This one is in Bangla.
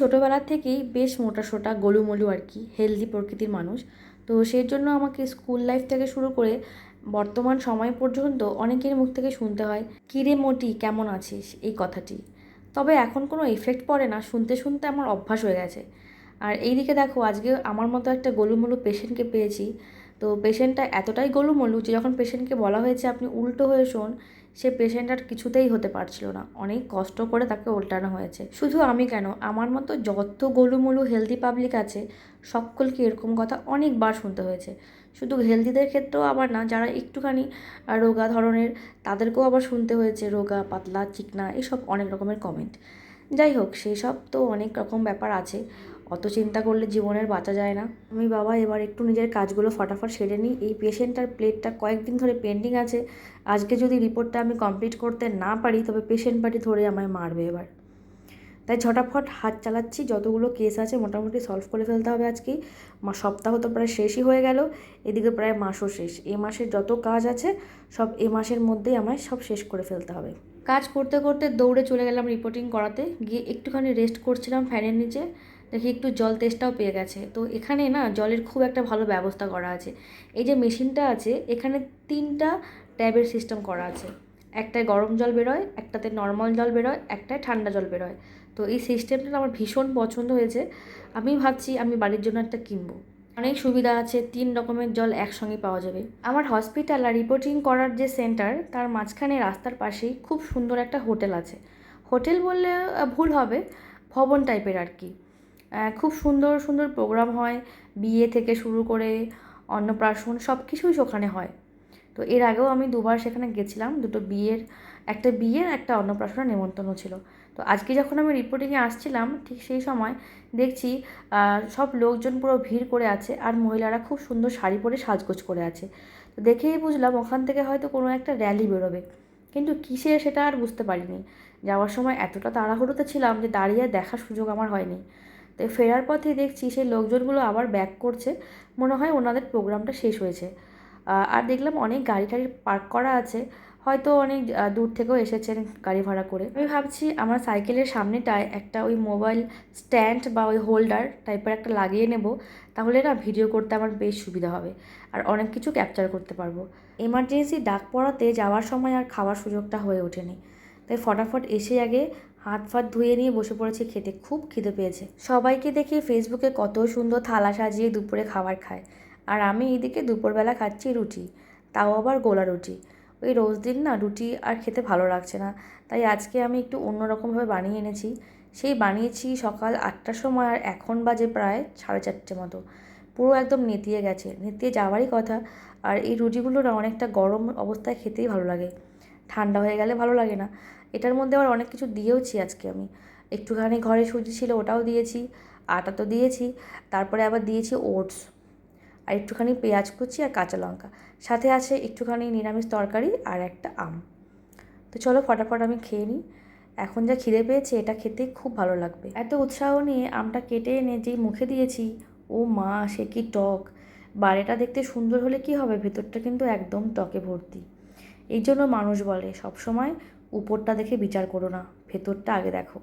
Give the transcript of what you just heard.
ছোটোবেলা থেকেই বেশ মোটা সোটা, গোলুমলু আর কি হেলদি প্রকৃতির মানুষ। তো সেই জন্য আমাকে স্কুল লাইফ থেকে শুরু করে বর্তমান সময় পর্যন্ত অনেকের মুখ থেকে শুনতে হয়, কিরে মোটি, কেমন আছিস? এই কথাটি। তবে এখন কোনো এফেক্ট পড়ে না, শুনতে শুনতে আমার অভ্যাস হয়ে গেছে। আর এইদিকে দেখো, আজকে আমার মতো একটা গোলুমলু পেশেন্টকে পেয়েছি পেশেন্টটা এতটাই গোলুমলু যে যখন পেশেন্টকে বলা হয়েছে, আপনি উল্টো হয়ে শোন, সে পেশেন্ট আর কিছুতেই হতে পারছিল না। অনেক কষ্ট করে তাকে উল্টানো হয়েছে। শুধু আমি কেন, আমার মতো যত গোলুমলু হেলদি পাবলিক আছে, সকলকে এরকম কথা অনেকবার শুনতে হয়েছে। শুধু হেলদিদের ক্ষেত্রেও আবার না, যারা একটুখানি রোগা ধরনের, তাদেরকেও আবার শুনতে হয়েছে। রোগা, পাতলা, চিকনা, এসব অনেক রকমের কমেন্ট যাই হোক সেই সব তো অনেক রকম ব্যাপার আছে। অত চিন্তা করলে জীবনের বাঁচা যায় না। আমি বাবা, এবার একটু নিজের কাজগুলো ফটাফট সেরে নিই। এই পেশেন্টটার প্লেটটা কয়েকদিন ধরে পেন্ডিং আছে। আজকে যদি রিপোর্টটা আমি কমপ্লিট করতে না পারি, তবে পেশেন্ট পার্টি ধরে আমায় মারবে এবার। তাই ঝটাফট হাত চালাচ্ছি। যতগুলো কেস আছে মোটামুটি সলভ করে ফেলতে হবে আজকেই। সপ্তাহ তো প্রায় শেষই হয়ে গেল। এদিকে প্রায় মাসও শেষ। এ মাসের যত কাজ আছে, সব এ মাসের মধ্যেই আমায় সব শেষ করে ফেলতে হবে। কাজ করতে করতে দৌড়ে চলে গেলাম রিপোর্টিং করাতে। গিয়ে একটুখানি রেস্ট করছিলাম ফ্যানের নিচে। দেখি একটু জল তেষ্টাও পেয়ে গেছে। তো এখানে না জলের খুব একটা ভালো ব্যবস্থা করা আছে। এই যে মেশিনটা আছে, এখানে তিনটা ট্যাবের সিস্টেম করা আছে। একটায় গরম জল বেরোয়, একটাতে নর্মাল জল বেরোয়, একটায় ঠান্ডা জল বেরোয়। তো এই সিস্টেমটা আমার ভীষণ পছন্দ হয়েছে। আমি ভাবছি আমি বাড়ির জন্য একটা কিনবো। অনেক সুবিধা আছে, তিন রকমের জল একসঙ্গে পাওয়া যাবে। আমার হসপিটাল আর রিপোর্টিং করার যে সেন্টার তার মাঝখানে রাস্তার পাশেই খুব সুন্দর একটা হোটেল আছে। হোটেল বললে ভুল হবে, ভবন টাইপের আর কি। খুব সুন্দর সুন্দর প্রোগ্রাম হয়। বিয়ে থেকে শুরু করে অন্নপ্রাশন সব কিছুই ওখানে হয়। তো এর আগেও আমি দুবার সেখানে গেছিলাম, দুটো বিয়ের, একটা বিয়ের, একটা অন্নপ্রাশনের নেমন্তন্ন ছিল। তো আজকে যখন আমি রিপোর্টিংয়ে আসছিলাম, ঠিক সেই সময় দেখছি সব লোকজন পুরো ভিড় করে আছে আর মহিলারা খুব সুন্দর শাড়ি পরে সাজগোজ করে আছে। তো দেখেই বুঝলাম ওখান থেকে হয়তো কোনো একটা র্যালি বেরোবে। কিন্তু কিসে সেটা আর বুঝতে পারিনি। যাওয়ার সময় এতটা তাড়াহুড়োতে ছিলাম যে দাঁড়িয়ে দেখার সুযোগ আমার হয়নি। তো ফেরার পথে দেখছি সেই লোকজনগুলো আবার ব্যাক করছে। মনে হয় ওনাদের প্রোগ্রামটা শেষ হয়েছে। আর দেখলাম অনেক গাড়ি টাড়ি পার্ক করা আছে। হয়তো অনেক দূর থেকেও এসেছেন গাড়ি ভাড়া করে। আমি ভাবছি আমার সাইকেলের সামনেটায় একটা ওই মোবাইল স্ট্যান্ড বা ওই হোল্ডার টাইপের একটা লাগিয়ে নেব। তাহলে না ভিডিও করতে আমার বেশ সুবিধা হবে। আর অনেক কিছু ক্যাপচার করতে পারব। এমার্জেন্সি ডাক পড়াতে যাওয়ার সময় আর খাওয়ার সুযোগটা হয়ে ওঠেনি। তাই ফটাফট এসে আগে হাত ফাত ধুয়ে নিয়ে বসে পড়েছি খেতে, খুব খিদে পেয়েছে। সবাইকে দেখে ফেসবুকে কত সুন্দর থালা সাজিয়ে দুপুরে খাবার খায়। আর আমি এইদিকে দুপুরবেলা খাচ্ছি রুটি, তাও আবার গোলা রুটি। ওই রোজ দিন না রুটি আর খেতে ভালো লাগছে না। তাই আজকে আমি একটু অন্যরকমভাবে বানিয়ে এনেছি। সেই বানিয়েছি সকাল আটটার সময় আর এখন বাজে প্রায় সাড়ে চারটে মতো। পুরো একদম নেতিয়ে গেছে, নেতিয়ে যাওয়ারই কথা। আর এই রুটিগুলো না অনেকটা গরম অবস্থায় খেতেই ভালো লাগে। ঠান্ডা হয়ে গেলে ভালো লাগে না। এটার মধ্যে আবার অনেক কিছু দিয়েওছি আজকে আমি। একটুখানি ঘরে সুজি ছিল ওটাও দিয়েছি, আটা তো দিয়েছি, তারপরে আবার দিয়েছি ওটস। আর একটুখানি পেঁয়াজ কুচি আর কাঁচা লঙ্কা। সাথে আছে একটুখানি নিরামিষ তরকারি আর একটা আম। তো চলো ফটাফট আমি খেয়ে নিই। এখন যা খিদে পেয়েছে এটা খেতে খুব ভালো লাগবে। এত উৎসাহ নিয়ে আমটা কেটে এনে যেই মুখে দিয়েছি, ও মা, সে কি টক। বাইরেটা দেখতে সুন্দর হলে কি হবে? ভেতরটা কিন্তু একদম টকে ভর্তি। এই জন্য মানুষ বলে সবসময় উপরটা দেখে বিচার করো না ভেতরটা আগে দেখো।